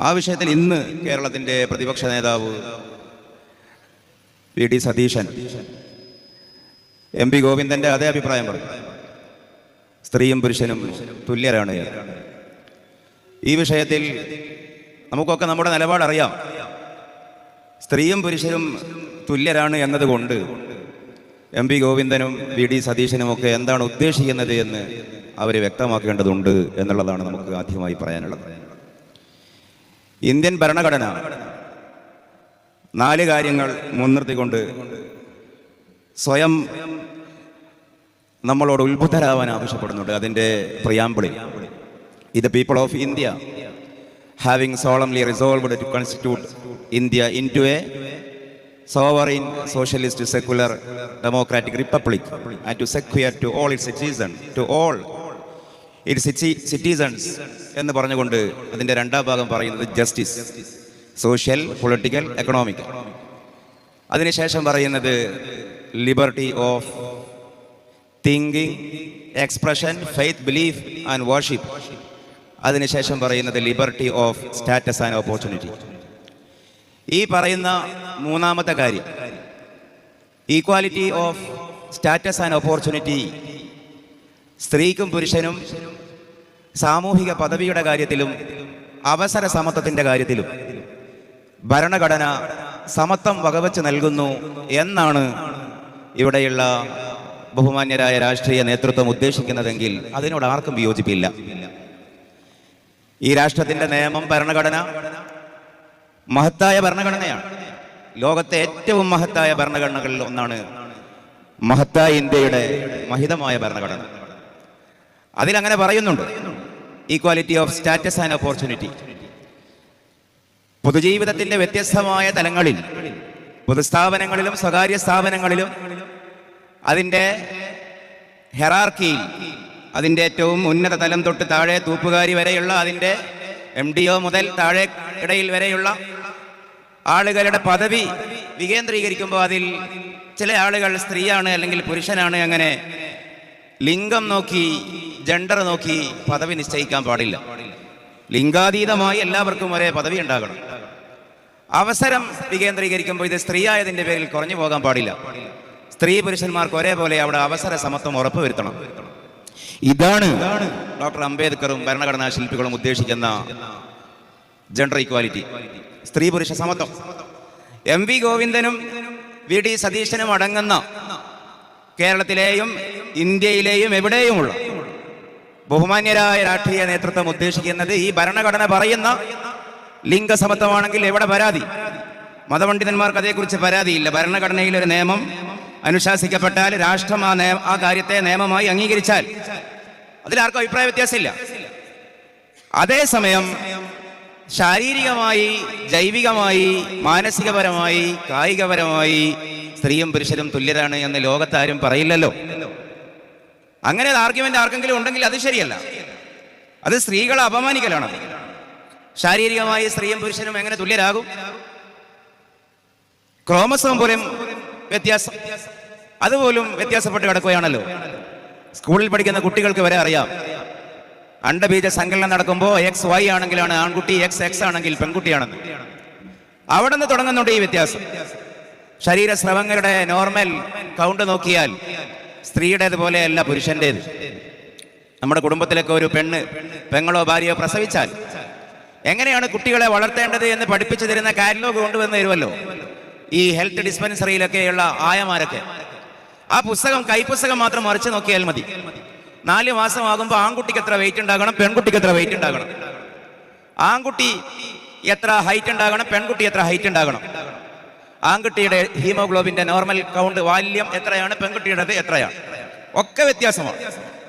ആ വിഷയത്തിൽ ഇന്ന് കേരളത്തിന്റെ പ്രതിപക്ഷ നേതാവ് V D Satheesan M P ഗോവിന്ദന്റെ അതേ അഭിപ്രായം പറഞ്ഞു. സ്ത്രീയും പുരുഷനും തുല്യരാണ് ഈ വിഷയത്തിൽ നമുക്കൊക്കെ നമ്മുടെ നിലപാടറിയാം സ്ത്രീയും പുരുഷനും തുല്യരാണ് എന്നതുകൊണ്ട് എം പി ഗോവിന്ദനും വി ഡി സതീശനും ഒക്കെ എന്താണ് ഉദ്ദേശിക്കുന്നത് എന്ന് അവർ വ്യക്തമാക്കേണ്ടതുണ്ട് എന്നുള്ളതാണ് നമുക്ക് ആദ്യമായി പറയാനുള്ളത്. ഇന്ത്യൻ ഭരണഘടന. നാല് കാര്യങ്ങൾ മുൻനിർത്തിക്കൊണ്ട് സ്വയം നമ്മളോട് ഉത്ബുദ്ധരാവാൻ ആവശ്യപ്പെടുന്നുണ്ട്. അതിന്റെ പ്രിയാമ്പിളി ഇത് people of India having solemnly resolved to constitute India into a sovereign socialist secular democratic republic and to secure to all its a season to all its city citizens എന്ന് പറഞ്ഞുകൊണ്ട് അതിന്റെ രണ്ടാം ഭാഗം പറയുന്നത് ജസ്റ്റിസ് സോഷ്യൽ പൊളിറ്റിക്കൽ എക്കണോമിക് അതിനുശേഷം പറയുന്നത് liberty of thinking expression faith belief and worship അതിനുശേഷം പറയുന്നത് liberty of status and opportunity ഈ പറയുന്ന മൂന്നാമത്തെ കാര്യം equality of status and opportunity സ്ത്രീക്കും പുരുഷനും സാമൂഹിക പദവിയുടെ കാര്യത്തിലും അവസര സമത്വത്തിന്റെ കാര്യത്തിലും. ഭരണഘടന സമത്വം വകവച്ച് നൽകുന്നു എന്നാണ് ഇവിടെയുള്ള ബഹുമാന്യരായ രാഷ്ട്രീയ നേതൃത്വം ഉദ്ദേശിക്കുന്നതെങ്കിൽ അതിനോട് ആർക്കും വിയോജിപ്പില്ല. ഈ രാഷ്ട്രത്തിന്റെ നിയമം ഭരണഘടന മഹത്തായ ഭരണഘടനയാണ്. ലോകത്തെ ഏറ്റവും മഹത്തായ ഭരണഘടനകളിൽ ഒന്നാണ് മഹത്തായ ഇന്ത്യയുടെ മഹിതമായ ഭരണഘടന. അതിലങ്ങനെ പറയുന്നുണ്ട്. Equality of status and opportunity പൊതുജീവിതത്തിന്റെ വ്യത്യസ്തമായ തലങ്ങളിൽ പൊതുസ്ഥാപനങ്ങളിലും സ്വകാര്യ സ്ഥാപനങ്ങളിലും അതിന്റെ ഹെറാർക്കിയിൽ അതിന്റെ ഏറ്റവും ഉന്നത തലം തൊട്ട് താഴെ തൂപ്പുകാരി വരെയുള്ള അതിന്റെ എം ഡി ഒ മുതൽ താഴെ ഇടയിൽ വരെയുള്ള ആളുകളുടെ പദവി വികേന്ദ്രീകരിക്കുമ്പോൾ അതിൽ ചില ആളുകൾ സ്ത്രീയാണ് അല്ലെങ്കിൽ പുരുഷനാണ് അങ്ങനെ ലിംഗം നോക്കി ജെൻഡർ നോക്കി പദവി നിശ്ചയിക്കാൻ പാടില്ല. ലിംഗാതീതമായി എല്ലാവർക്കും ഒരേ പദവി ഉണ്ടാകണം. അവസരം വികേന്ദ്രീകരിക്കുമ്പോൾ ഇത് സ്ത്രീ ആയതിന്റെ പേരിൽ കുറഞ്ഞു പോകാൻ പാടില്ല. സ്ത്രീ പുരുഷന്മാർക്ക് ഒരേപോലെ അവിടെ അവസര സമത്വം ഉറപ്പുവരുത്തണം ഇതാണ് ഡോക്ടർ അംബേദ്കറും ഭരണഘടനാ ശില്പികളും ഉദ്ദേശിക്കുന്ന ജെൻഡർ ഇക്വാലിറ്റി സ്ത്രീ പുരുഷ സമത്വം. എം വി ഗോവിന്ദനും വി ഡി സതീശനും അടങ്ങുന്ന കേരളത്തിലെയും ഇന്ത്യയിലെയും എവിടെയുമുള്ള ബഹുമാന്യരായ രാഷ്ട്രീയ നേതൃത്വം ഉദ്ദേശിക്കുന്നത് ഈ ഭരണഘടന പറയുന്ന ലിംഗസമത്വമാണെങ്കിൽ എവിടെ പരാതി? മതപണ്ഡിതന്മാർക്ക് അതേക്കുറിച്ച് പരാതിയില്ല. ഭരണഘടനയിൽ ഒരു നിയമം അനുശാസിക്കപ്പെട്ടാൽ രാഷ്ട്രം ആ നിയമ ആ കാര്യത്തെ നിയമമായി അംഗീകരിച്ചാൽ അതിലാർക്കും അഭിപ്രായ വ്യത്യാസമില്ല. അതേസമയം ശാരീരികമായി ജൈവികമായി മാനസികപരമായി കായികപരമായി സ്ത്രീയും പുരുഷനും തുല്യരാണ് എന്ന് ലോകത്താരും പറയില്ലല്ലോ. അങ്ങനെ ആർഗ്യുമെന്റ് ആർക്കെങ്കിലും ഉണ്ടെങ്കിൽ അത് ശരിയല്ല. അത് സ്ത്രീകളെ അപമാനിക്കലാണ് ശാരീരികമായി സ്ത്രീയും പുരുഷനും എങ്ങനെ തുല്യരാകും? ക്രോമസോം പോലും വ്യത്യാസം. അതുപോലും വ്യത്യാസപ്പെട്ട് കിടക്കുകയാണല്ലോ. സ്കൂളിൽ പഠിക്കുന്ന കുട്ടികൾക്ക് വരെ അറിയാം. അണ്ടബീജ സങ്കലനം നടക്കുമ്പോൾ എക്സ് വൈ ആണെങ്കിലാണ് ആൺകുട്ടി എക്സ് എക്സ് ആണെങ്കിൽ പെൺകുട്ടിയാണെന്ന്. അവിടെ നിന്ന് തുടങ്ങുന്നുണ്ട് ഈ വ്യത്യാസം. ശരീര ശരീരസ്രവങ്ങളുടെ നോർമൽ കൗണ്ട് നോക്കിയാൽ സ്ത്രീയുടേത് പോലെയല്ല നമ്മുടെ കുടുംബത്തിലൊക്കെ ഒരു പെണ്ണ് പെങ്ങളോ ഭാര്യയോ പ്രസവിച്ചാൽ എങ്ങനെയാണ് കുട്ടികളെ വളർത്തേണ്ടത് എന്ന് പഠിപ്പിച്ചു തരുന്ന കാറ്റലോഗ് കൊണ്ടുവന്ന് തരുമല്ലോ? ഈ ഹെൽത്ത് ഡിസ്പെൻസറിയിലൊക്കെയുള്ള ആയമാരൊക്കെ. ആ പുസ്തകം കൈപ്പുസ്തകം മാത്രം മറിച്ച് നോക്കിയാൽ മതി. നാല് മാസമാകുമ്പോൾ ആൺകുട്ടിക്ക് എത്ര വെയിറ്റ് ഉണ്ടാകണം പെൺകുട്ടിക്ക് എത്ര വെയിറ്റ് ഉണ്ടാകണം? ആൺകുട്ടി എത്ര ഹൈറ്റ് ഉണ്ടാകണം പെൺകുട്ടി എത്ര ഹൈറ്റ് ഉണ്ടാകണം? ആൺകുട്ടിയുടെ ഹീമോഗ്ലോബിന്റെ നോർമൽ കൗണ്ട് വാല്യം എത്രയാണ്? പെൺകുട്ടിയുടേത് എത്രയാണ്? ഒക്കെ വ്യത്യാസമാണ്.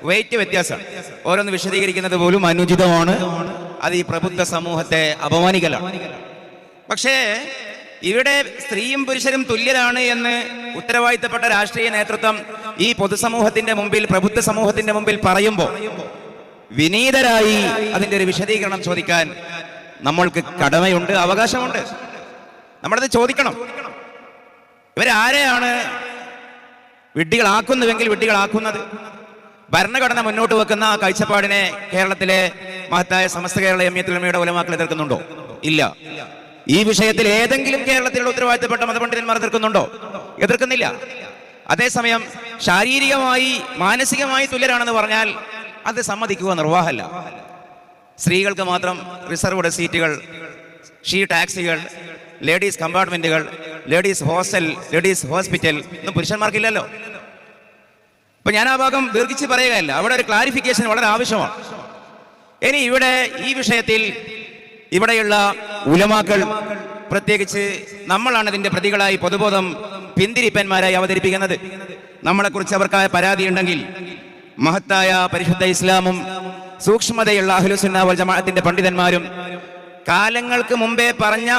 വെയിറ്റ് വ്യത്യാസമാണ്. ഓരോന്ന് വിശദീകരിക്കുന്നത് പോലും അനുചിതമാണ്. അത് ഈ പ്രബുദ്ധ സമൂഹത്തെ അപമാനിക്കലാണ്. പക്ഷേ ഇവിടെ സ്ത്രീയും പുരുഷനും തുല്യരാണ് എന്ന് ഉത്തരവാദിത്തപ്പെട്ട രാഷ്ട്രീയ നേതൃത്വം ഈ പൊതുസമൂഹത്തിന്റെ മുമ്പിൽ പ്രബുദ്ധ സമൂഹത്തിന്റെ മുമ്പിൽ പറയുമ്പോൾ വിനീതരായി അതിന്റെ ഒരു വിശദീകരണം ചോദിക്കാൻ നമ്മൾക്ക് കടമയുണ്ട് അവകാശമുണ്ട്. നമ്മളത് ചോദിക്കണം. ഇവരാരെയാണ് വിഡ്ഢികളാക്കുന്നുവെങ്കിൽ വിഡ്ഢികളാക്കുന്നത്? ഭരണഘടന മുന്നോട്ട് വെക്കുന്ന ആ കാഴ്ചപ്പാടിനെ കേരളത്തിലെ മഹത്തായ സമസ്ത കേരള എം എമ്യത്തിലമ്മയുടെ ഉലമാക്കൾ എതിർക്കുന്നുണ്ടോ? ഇല്ല. ഈ വിഷയത്തിൽ ഏതെങ്കിലും കേരളത്തിലുള്ള ഉത്തരവാദിത്തപ്പെട്ട മതപണ്ഡിതന്മാർ എതിർക്കുന്നുണ്ടോ? എതിർക്കുന്നില്ല. അതേസമയം ശാരീരികമായി മാനസികമായി തുല്യരാണെന്ന് പറഞ്ഞാൽ അത് സമ്മതിക്കുക നിർവാഹമല്ല സ്ത്രീകൾക്ക് മാത്രം റിസർവ്ഡ് സീറ്റുകൾ ഷീ ടാക്സികൾ ലേഡീസ് കമ്പാർട്ട്മെന്റുകൾ ലേഡീസ് ഹോസ്റ്റൽ ലേഡീസ് ഹോസ്പിറ്റൽ ഒന്നും പുരുഷന്മാർക്കില്ലല്ലോ. അപ്പൊ ഞാൻ ആ ഭാഗം ദീർഘിച്ച് പറയുകയല്ല. അവിടെ ഒരു ക്ലാരിഫിക്കേഷൻ വളരെ ആവശ്യമാണ്. ഇനി ഇവിടെ ഈ വിഷയത്തിൽ ഇവിടെയുള്ള ഉലമാക്കൾ പ്രത്യേകിച്ച് നമ്മളാണ് ഇതിന്റെ പ്രതികളായി പൊതുബോധം പിന്തിരിപ്പന്മാരായി അവതരിപ്പിക്കുന്നത്. നമ്മളെക്കുറിച്ച് അവർക്കായ പരാതി ഉണ്ടെങ്കിൽ മഹത്തായ പരിശുദ്ധ ഇസ്ലാമും സൂക്ഷ്മതയുള്ള അഹ്ലുസുന്ന വൽ ജമാഅത്തിന്റെ പണ്ഡിതന്മാരും കാലങ്ങൾക്ക് മുമ്പേ പറഞ്ഞ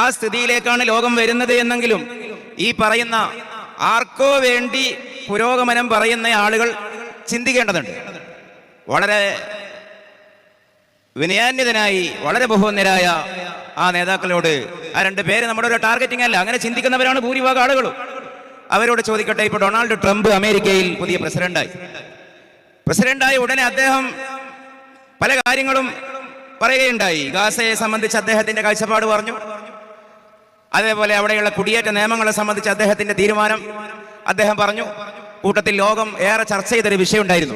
ആ സ്ഥിതിയിലേക്കാണ് ലോകം വരുന്നത് എന്നെങ്കിലും ഈ പറയുന്ന ആർക്കോ വേണ്ടി പുരോഗമനം പറയുന്ന ആളുകൾ ചിന്തിക്കേണ്ടതുണ്ട്. വളരെ വിനയാന്യതനായി വളരെ ബഹുവന്യരായ ആ നേതാക്കളോട് ആ രണ്ട് പേര് നമ്മുടെ ഒരു ടാർഗറ്റിംഗ് അല്ല അങ്ങനെ ചിന്തിക്കുന്നവരാണ് ഭൂരിഭാഗം ആളുകളും. അവരോട് ചോദിക്കട്ടെ ഇപ്പൊ ഡൊണാൾഡ് ട്രംപ് അമേരിക്കയിൽ പുതിയ പ്രസിഡന്റായി. പ്രസിഡന്റായ ഉടനെ അദ്ദേഹം പല കാര്യങ്ങളും പറയുകയുണ്ടായി. ഗാസയെ സംബന്ധിച്ച് അദ്ദേഹത്തിന്റെ കാഴ്ചപ്പാട് പറഞ്ഞു. അതേപോലെ അവിടെയുള്ള കുടിയേറ്റ നിയമങ്ങളെ സംബന്ധിച്ച് അദ്ദേഹത്തിന്റെ തീരുമാനം അദ്ദേഹം പറഞ്ഞു. കൂട്ടത്തിൽ ലോകം ഏറെ ചർച്ച ചെയ്തൊരു വിഷയം ഉണ്ടായിരുന്നു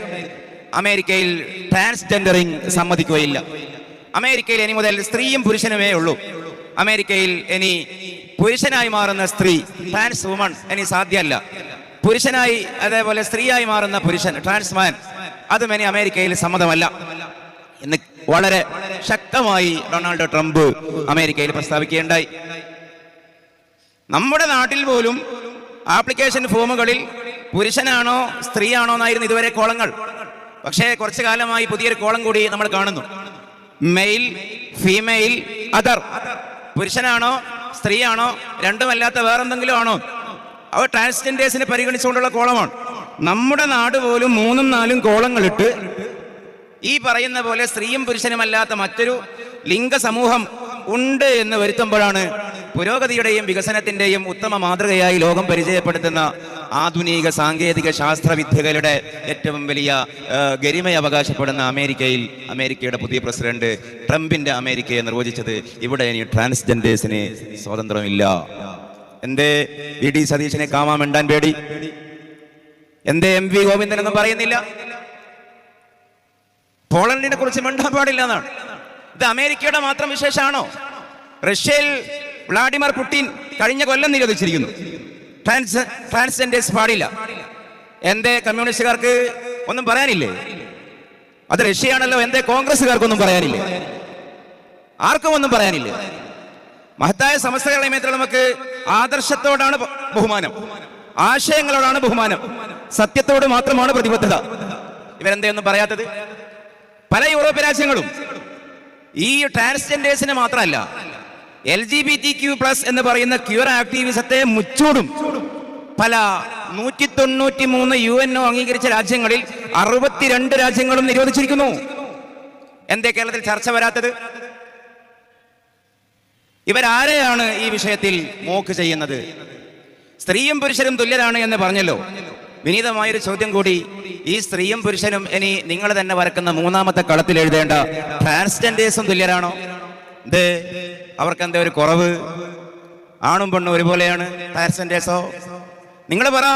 അമേരിക്കയിൽ ട്രാൻസ്ജെൻഡറിങ് സമ്മതിക്കുകയില്ല. അമേരിക്കയിൽ ഇനി മുതൽ സ്ത്രീയും പുരുഷനുമേ ഉള്ളൂ. അമേരിക്കയിൽ ഇനി പുരുഷനായി മാറുന്ന സ്ത്രീ ട്രാൻസ് വുമൺ ഇനി സാധ്യമല്ല. പുരുഷനായി അതേപോലെ സ്ത്രീയായി മാറുന്ന പുരുഷൻ ട്രാൻസ്മാൻ അതും ഇനി അമേരിക്കയിൽ സമ്മതമല്ല. വളരെ ശക്തമായി ഡൊണാൾഡ് ട്രംപ് അമേരിക്കയിൽ പ്രസ്താവിക്കുകയുണ്ടായി. നമ്മുടെ നാട്ടിൽ പോലും ആപ്ലിക്കേഷൻ ഫോമുകളിൽ പുരുഷനാണോ സ്ത്രീയാണോ എന്നായിരുന്നു ഇതുവരെ കോളങ്ങൾ. പക്ഷേ കുറച്ചു കാലമായി പുതിയൊരു കോളം കൂടി നമ്മൾ കാണുന്നു. Male female other. പുരുഷനാണോ സ്ത്രീയാണോ രണ്ടുമല്ലാത്ത വേറെന്തെങ്കിലും ആണോ? അവ ട്രാൻസ്ജെൻഡേഴ്സിനെ പരിഗണിച്ചുകൊണ്ടുള്ള കോളമാണ്. നമ്മുടെ നാട് പോലും മൂന്നും നാലും കോളങ്ങളിട്ട് ഈ പറയുന്ന പോലെ സ്ത്രീയും പുരുഷനുമല്ലാത്ത മറ്റൊരു ലിംഗ സമൂഹം ഉണ്ട് എന്ന് വരുത്തുമ്പോഴാണ് പുരോഗതിയുടെയും വികസനത്തിന്റെയും ഉത്തമ മാതൃകയായി ലോകം പരിചയപ്പെടുത്തുന്ന ആധുനിക സാങ്കേതിക ശാസ്ത്രവിദ്യകളുടെ ഏറ്റവും വലിയ ഗരിമ അവകാശപ്പെടുന്ന അമേരിക്കയിൽ അമേരിക്കയുടെ പുതിയ പ്രസിഡന്റ് ട്രംപിന്റെ അമേരിക്കയെ നിർവചിച്ചത് ഇവിടെ ഇനി ട്രാൻസ്ജെൻഡേഴ്സിന് സ്വാതന്ത്ര്യമില്ല. എന്തേ വി ഡി സതീശനെ കാമാമിണ്ടാൻ പേടി? എന്തേ എം വി ഗോവിന്ദൻ എന്ന് പറയുന്നില്ല? പോളണ്ടിനെ കുറിച്ച് മിണ്ടാൻ പാടില്ല എന്നാണ്. ഇത് അമേരിക്കയുടെ മാത്രം വിശേഷമാണോ? റഷ്യയിൽ വ്ളാഡിമിർ പുടിൻ കഴിഞ്ഞ കൊല്ലം നിരോധിച്ചിരിക്കുന്നു. ട്രാൻസ് ട്രാൻസ്ജെൻഡേഴ്സ് പാടില്ല. എന്തേ കമ്മ്യൂണിസ്റ്റുകാർക്ക് ഒന്നും പറയാനില്ലേ? അത് റഷ്യയാണല്ലോ എന്തേ കോൺഗ്രസ്സുകാർക്കൊന്നും പറയാനില്ലേ? ആർക്കും ഒന്നും പറയാനില്ലേ? മഹത്തായ സമസ്തകളെ നമുക്ക് ആദർശത്തോടാണ് ബഹുമാനം. ആശയങ്ങളോടാണ് ബഹുമാനം. സത്യത്തോട് മാത്രമാണ് പ്രതിബദ്ധത. ഇവരെന്തൊന്നും പറയാത്തത്? പല യൂറോപ്യൻ രാജ്യങ്ങളും ഈ ട്രാൻസ്ജെൻഡേഴ്സിന് മാത്രമല്ല L G B T Q plus എന്ന് പറയുന്ന ക്യൂർ ആക്ടിവിസത്തെ മുച്ചൂടും. പല നൂറ്റി തൊണ്ണൂറ്റി മൂന്ന് യു എൻ ഒ അംഗീകരിച്ച രാജ്യങ്ങളിൽ അറുപത്തിരണ്ട് രാജ്യങ്ങളും നിരോധിച്ചിരിക്കുന്നു. എന്തേ കേരളത്തിൽ ചർച്ച വരാത്തത്? ഇവരാരെയാണ് ഈ വിഷയത്തിൽ മോക്ക് ചെയ്യുന്നത്? സ്ത്രീയും പുരുഷനും തുല്യരാണ് എന്ന് പറഞ്ഞല്ലോ. വിനീതമായൊരു ചോദ്യം കൂടി ഈ സ്ത്രീയും പുരുഷനും ഇനി നിങ്ങൾ തന്നെ വരക്കുന്ന മൂന്നാമത്തെ കളത്തിൽ എഴുതേണ്ട ട്രാൻസ്ജെൻഡേഴ്സും തുല്യരാണോ? ഇത് അവർക്ക് എന്താ ഒരു കുറവ്? ആണും പെണ്ണും ഒരുപോലെയാണ് ട്രാൻസ്ജെൻഡേഴ്സോ നിങ്ങൾ പറ.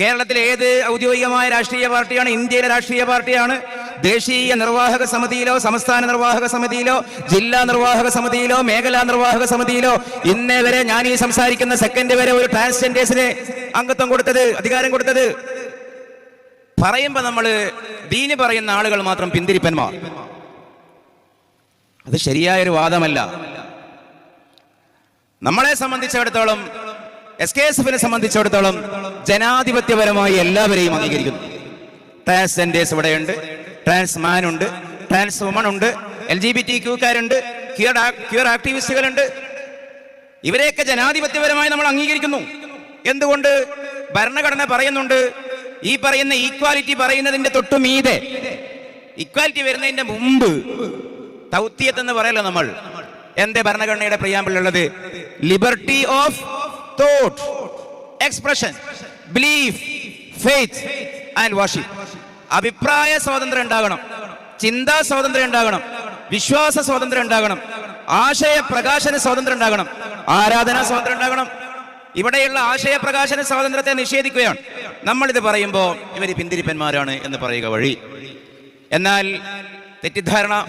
കേരളത്തിലെ ഏത് ഔദ്യോഗികമായ രാഷ്ട്രീയ പാർട്ടിയാണ്? ഇന്ത്യയിലെ രാഷ്ട്രീയ പാർട്ടിയാണ് ദേശീയ നിർവാഹക സമിതിയിലോ സംസ്ഥാന നിർവാഹക സമിതിയിലോ ജില്ലാ നിർവാഹക സമിതിയിലോ മേഖലാ നിർവാഹക സമിതിയിലോ ഇന്നേ വരെ ഞാൻ ഈ സംസാരിക്കുന്ന സെക്കൻഡ് വരെ ഒരു ട്രാൻസ്ജെൻഡേഴ്സിന് അംഗത്വം കൊടുത്തത് അധികാരം കൊടുത്തത്. പറയുമ്പോ നമ്മൾ ദീന് പറയുന്ന ആളുകൾ മാത്രം പിന്തിരിപ്പന്മാർ. അത് ശരിയായൊരു വാദമല്ല. നമ്മളെ സംബന്ധിച്ചിടത്തോളം എസ് കെ എസ് എഫിനെ സംബന്ധിച്ചിടത്തോളം ജനാധിപത്യപരമായി എല്ലാവരെയും അംഗീകരിക്കുന്നു. ട്രാൻസ്ജെൻഡേഴ്സ് ഇവിടെയുണ്ട്. ട്രാൻസ്മാൻ ഉണ്ട് ട്രാൻസ് വുമൺ ഉണ്ട് എൽ ജി ബി ടി ക്യൂക്കാരുണ്ട് ക്യൂർ ക്യൂർ ആക്ടിവിസ്റ്റുകളുണ്ട്. ഇവരെയൊക്കെ ജനാധിപത്യപരമായി നമ്മൾ അംഗീകരിക്കുന്നു. എന്തുകൊണ്ട്? ഭരണഘടന പറയുന്നുണ്ട് ഈ പറയുന്ന ഈക്വാലിറ്റി പറയുന്നതിന്റെ തൊട്ടുമീതെ ഇക്വാലിറ്റി വരുന്നതിന്റെ മുമ്പ് തൗത്തിയത്ത് എന്ന് പറയല്ലോ നമ്മൾ. എന്റെ ഭരണഘടനയുടെ പ്രിയാമ്പിളുള്ളത് liberty of thought expression belief faith and worship അഭിപ്രായ സ്വാതന്ത്ര്യം ഉണ്ടാകണം. ചിന്താ സ്വാതന്ത്ര്യം ഉണ്ടാകണം. വിശ്വാസ സ്വാതന്ത്ര്യം ഉണ്ടാകണം. ആശയ പ്രകാശന സ്വാതന്ത്ര്യം ഉണ്ടാകണം. ആരാധനാ സ്വാതന്ത്ര്യം ഉണ്ടാകണം. ഇവിടെയുള്ള ആശയ പ്രകാശന സ്വാതന്ത്ര്യത്തെ നിഷേധിക്കുകയാണ്. നമ്മളിത് പറയുമ്പോൾ ഇവർ പിന്തിരിപ്പന്മാരാണ് എന്ന് പറയുക വഴി. എന്നാൽ തെറ്റിദ്ധാരണ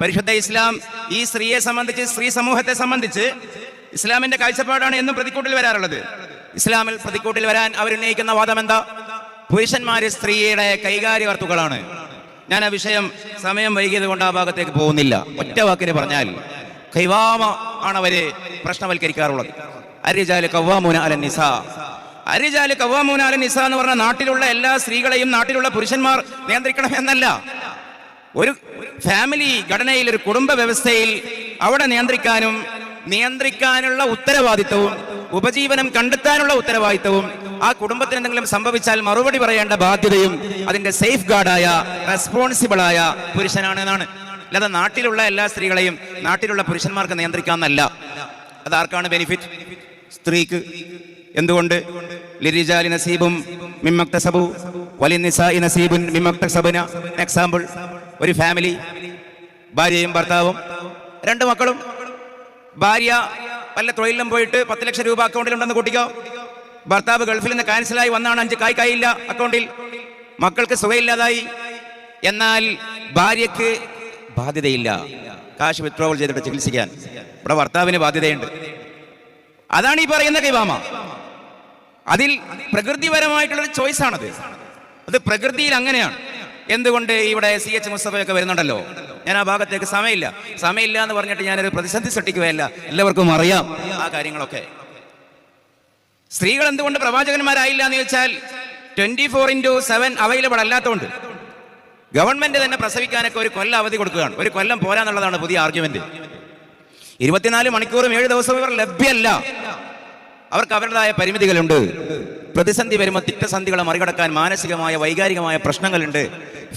പരിശുദ്ധ ഇസ്ലാം ഈ സ്ത്രീയെ സംബന്ധിച്ച് സ്ത്രീ സമൂഹത്തെ സംബന്ധിച്ച് ഇസ്ലാമിന്റെ കാഴ്ചപ്പാടാണ് എന്നും പ്രതിക്കൂട്ടിൽ വരാറുള്ളത്. ഇസ്ലാമിൽ പ്രതിക്കൂട്ടിൽ വരാൻ അവരുന്നയിക്കുന്ന വാദം എന്താ പുരുഷന്മാര് സ്ത്രീയുടെ കൈകാര്യ വർത്തുക്കളാണ്. ഞാൻ ആ വിഷയം സമയം വൈകിയത് കൊണ്ട് ആ ഭാഗത്തേക്ക് പോകുന്നില്ല. ഒറ്റ വാക്കിന് പറഞ്ഞാൽ കൈവാമ ആണ് അവർ പ്രശ്നവൽക്കരിക്കാറുള്ളത്. അരിജാൽ കവ്വാമൂന അല നിസ. അരിജാൽ കവ്വാമൂന അല നിസ എന്ന് പറഞ്ഞ നാട്ടിലുള്ള എല്ലാ സ്ത്രീകളെയും നാട്ടിലുള്ള പുരുഷന്മാർ നിയന്ത്രിക്കണം എന്നല്ല. ഒരു ഫാമിലി ഘടനയിൽ ഒരു കുടുംബ വ്യവസ്ഥയിൽ അവിടെ നിയന്ത്രിക്കാനും നിയന്ത്രിക്കാനുള്ള ഉത്തരവാദിത്വവും ഉപജീവനം കണ്ടെത്താനുള്ള ഉത്തരവാദിത്വവും ആ കുടുംബത്തിന് എന്തെങ്കിലും സംഭവിച്ചാൽ മറുപടി പറയേണ്ട ബാധ്യതയും അതിന്റെ സേഫ് ഗാർഡായ റെസ്പോൺസിബിളായ പുരുഷനാണ് എന്നാണ് അല്ലാതെ നാട്ടിലുള്ള എല്ലാ സ്ത്രീകളെയും നാട്ടിലുള്ള പുരുഷന്മാർക്ക് നിയന്ത്രിക്കാമെന്നല്ല. അത് ആർക്കാണ് ബെനിഫിറ്റ് സ്ത്രീക്ക്. എന്തുകൊണ്ട്? ലിരിജാലി നസീബും മിമ്മക്തസബു വലി നിസായി നസീബുൻ മിമ്മക്തസബുന എക്സാമ്പിൾ ഒരു ഫാമിലി ഭാര്യയും ഭർത്താവും രണ്ട് മക്കളും ഭാര്യ വല്ല തൊഴിലിലും പോയിട്ട് പത്ത് ലക്ഷം രൂപ അക്കൗണ്ടിൽ ഉണ്ടെന്ന് കൂട്ടിക്കോ? ഭർത്താവ് ഗൾഫിൽ നിന്ന് ക്യാൻസലായി വന്നാണ് അഞ്ച് കായ് കായില്ല അക്കൗണ്ടിൽ മക്കൾക്ക് സുഖയില്ലാതായി. എന്നാൽ ഭാര്യക്ക് ബാധ്യതയില്ല. കാശ് വിത്ഡ്രോവൽ ചെയ്തിട്ട് ചികിത്സിക്കാൻ. ഇവിടെ ഭർത്താവിന് ബാധ്യതയുണ്ട്. അതാണ് ഈ പറയുന്ന കൈവാമ അതിൽ പ്രകൃതിപരമായിട്ടുള്ള ചോയ്സ് ആണത്. അത് പ്രകൃതിയിൽ അങ്ങനെയാണ്. എന്തുകൊണ്ട് ഇവിടെ സി എച്ച് മുസ്തഫയൊക്കെ വരുന്നുണ്ടല്ലോ? ഞാൻ ആ ഭാഗത്തേക്ക് സമയമില്ല. സമയമില്ല എന്ന് പറഞ്ഞിട്ട് ഞാനൊരു പ്രതിസന്ധി സൃഷ്ടിക്കുകയല്ല. എല്ലാവർക്കും അറിയാം ആ കാര്യങ്ങളൊക്കെ. സ്ത്രീകൾ എന്തുകൊണ്ട് പ്രവാചകന്മാരായില്ല എന്ന് ചോദിച്ചാൽ twenty four into seven available അല്ലാത്തതുകൊണ്ട് ഗവൺമെന്റ് തന്നെ പ്രസവിക്കാനൊക്കെ ഒരു കൊല്ലം അവധി കൊടുക്കുകയാണ്. ഒരു കൊല്ലം പോരാന്നുള്ളതാണ് പുതിയ ആർഗ്യുമെന്റ് ഇരുപത്തിനാല് മണിക്കൂറും ഏഴ് ദിവസവും ഇവർ ലഭ്യമല്ല. അവർക്ക് അവരുടേതായ പരിമിതികളുണ്ട്. പ്രതിസന്ധി വരുമ്പോൾ തിറ്റസന്ധികളെ മറികടക്കാൻ മാനസികമായ വൈകാരികമായ പ്രശ്നങ്ങളുണ്ട്.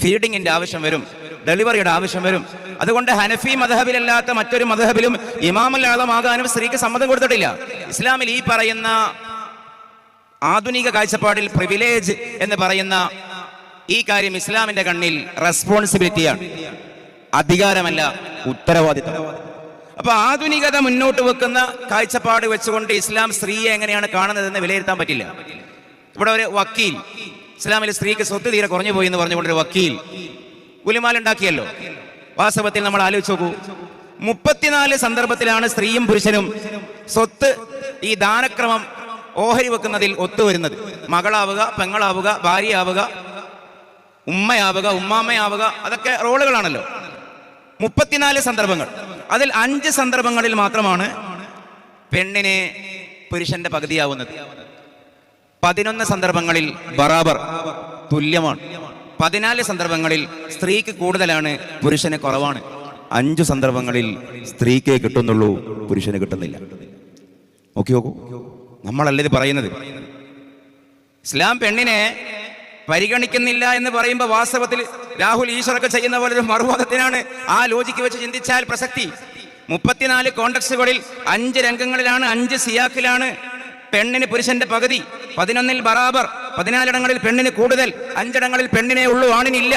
ഫീഡിങ്ങിന്റെ ആവശ്യം വരും. ഡെലിവറിയുടെ ആവശ്യം വരും. അതുകൊണ്ട് ഹനഫി മധഹബിലല്ലാത്ത മറ്റൊരു മധഹബിലും ഇമാമല്ലാതമാകാനും സ്ത്രീക്ക് സമ്മതം കൊടുത്തിട്ടില്ല. ഇസ്ലാമിൽ ഈ പറയുന്ന ആധുനിക കാഴ്ചപ്പാടിൽ പ്രിവിലേജ് എന്ന് പറയുന്ന ഈ കാര്യം ഇസ്ലാമിന്റെ കണ്ണിൽ റെസ്പോൺസിബിലിറ്റിയാണ് അധികാരമല്ല ഉത്തരവാദിത്തം അപ്പൊ ആധുനികത മുന്നോട്ട് വെക്കുന്ന കാഴ്ചപ്പാട് വെച്ചുകൊണ്ട് ഇസ്ലാം സ്ത്രീയെ എങ്ങനെയാണ് കാണുന്നതെന്ന് വിലയിരുത്താൻ പറ്റില്ല. ഇവിടെ ഒരു വക്കീൽ ഇസ്ലാമിലെ സ്ത്രീക്ക് സ്വത്ത് തീരെ കുറഞ്ഞു പോയി എന്ന് പറഞ്ഞുകൊണ്ട് ഒരു വക്കീൽ ഗുലിമാലുണ്ടാക്കിയല്ലോ വാസ്തവത്തിൽ നമ്മൾ ആലോചിച്ച് നോക്കൂ. മുപ്പത്തിനാല് സന്ദർഭത്തിലാണ് സ്ത്രീയും പുരുഷനും സ്വത്ത് ഈ ദാനക്രമം ഓഹരി വെക്കുന്നതിൽ ഒത്തുവരുന്നത്. മകളാവുക പെങ്ങളാവുക ഭാര്യയാവുക ഉമ്മയാവുക ഉമ്മാമ്മയാവുക അതൊക്കെ റോളുകളാണല്ലോ. മുപ്പത്തിനാല് സന്ദർഭങ്ങൾ. അതിൽ അഞ്ച് സന്ദർഭങ്ങളിൽ മാത്രമാണ് പെണ്ണിന് പുരുഷന്റെ പകുതിയാവുന്നത്. പതിനൊന്ന് സന്ദർഭങ്ങളിൽ ബറാബർ തുല്യമാണ്. പതിനാല് സന്ദർഭങ്ങളിൽ സ്ത്രീക്ക് കൂടുതലാണ് പുരുഷന് കുറവാണ്. അഞ്ചു സന്ദർഭങ്ങളിൽ സ്ത്രീക്കേ കിട്ടുന്നുള്ളൂ പുരുഷന് കിട്ടുന്നില്ല. നോക്കി നോക്കൂ. നമ്മളല്ല പറയുന്നത്? ഇസ്ലാം പെണ്ണിനെ പരിഗണിക്കുന്നില്ല എന്ന് പറയുമ്പോൾ വാസ്തവത്തിൽ രാഹുൽ ഈശ്വറൊക്കെ ചെയ്യുന്ന പോലെ ഒരു മറുവാദത്തിനാണ്. ആ ലോജിക്ക് വെച്ച് ചിന്തിച്ചാൽ പ്രസക്തി. മുപ്പത്തിനാല് കോണ്ടക്സുകളിൽ അഞ്ച് രംഗങ്ങളിലാണ് അഞ്ച് സിയാക്കിലാണ് പെണ്ണിന് പുരുഷന്റെ പകുതി. പതിനൊന്നിൽ ബറാബർ. പതിനാലിടങ്ങളിൽ പെണ്ണിന് കൂടുതൽ അഞ്ചിടങ്ങളിൽ പെണ്ണിനെ ഉള്ളൂ ആണിനില്ല.